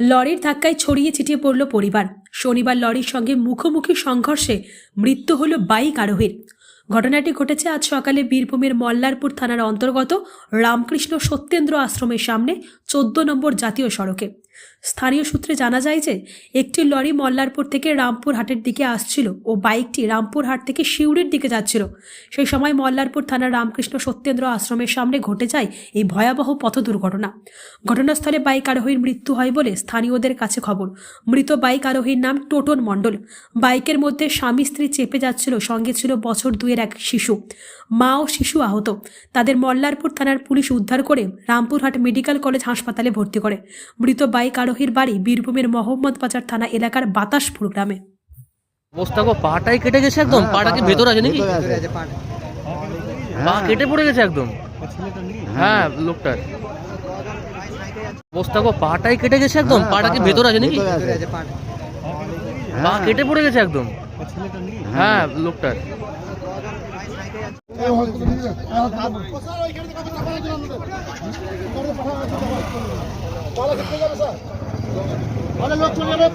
লরির ধাক্কায় ছড়িয়ে ছিটিয়ে পড়ল পরিবার। শনিবার লরির সঙ্গে মুখোমুখি সংঘর্ষে মৃত্যু হল বাইক আরোহীর। ঘটনাটি ঘটেছে আজ সকালে বীরভূমের মল্লারপুর থানার অন্তর্গত রামকৃষ্ণ সত্যেন্দ্র আশ্রমের সামনে চোদ্দ নম্বর জাতীয় সড়কে। স্থানীয় সূত্রে জানা যায় যে, একটি লরি মল্লারপুর থেকে রামপুর হাটের দিকে আসছিল ও বাইকটি রামপুর হাট থেকে শিউরের দিকে যাচ্ছিল। সেই সময় মল্লারপুর থানার রামকৃষ্ণ সত্যেন্দ্র আশ্রমের সামনে ঘটে যায় এই ভয়াবহ পথ দুর্ঘটনা। ঘটনাস্থলে বাইক আরোহীর মৃত্যু হয় বলে স্থানীয়দের কাছে খবর। মৃত বাইক আরোহীর নাম টোটন মণ্ডল। বাইকের মধ্যে স্বামী স্ত্রী চেপে যাচ্ছিল, সঙ্গে ছিল বছর দুয়ের এক শিশু। মা ও শিশু আহত। তাদের মল্লারপুর থানার পুলিশ উদ্ধার করে রামপুরহাট মেডিকেল কলেজ হাসপাতালে ভর্তি করে। মৃত বাইক আরোহীর বাড়ি বীরভূমের মোহাম্মদ বাজার থানা এলাকার বাতাসপুর গ্রামে। অবস্থা গো পাটাই কেটে গেছে একদম? পাটা কি ভেতর আছে নাকি? হ্যাঁ, ভেতরে আছে। পা। কেটে পড়ে গেছে একদম? হ্যাঁ লোকটার। অবস্থা গো পাটাই কেটে গেছে একদম? হ্যাঁ, পাটা কি ভেতর আছে নাকি? পা। পা কেটে পড়ে গেছে একদম? হ্যাঁ লোকটার। লোক চলে যাবে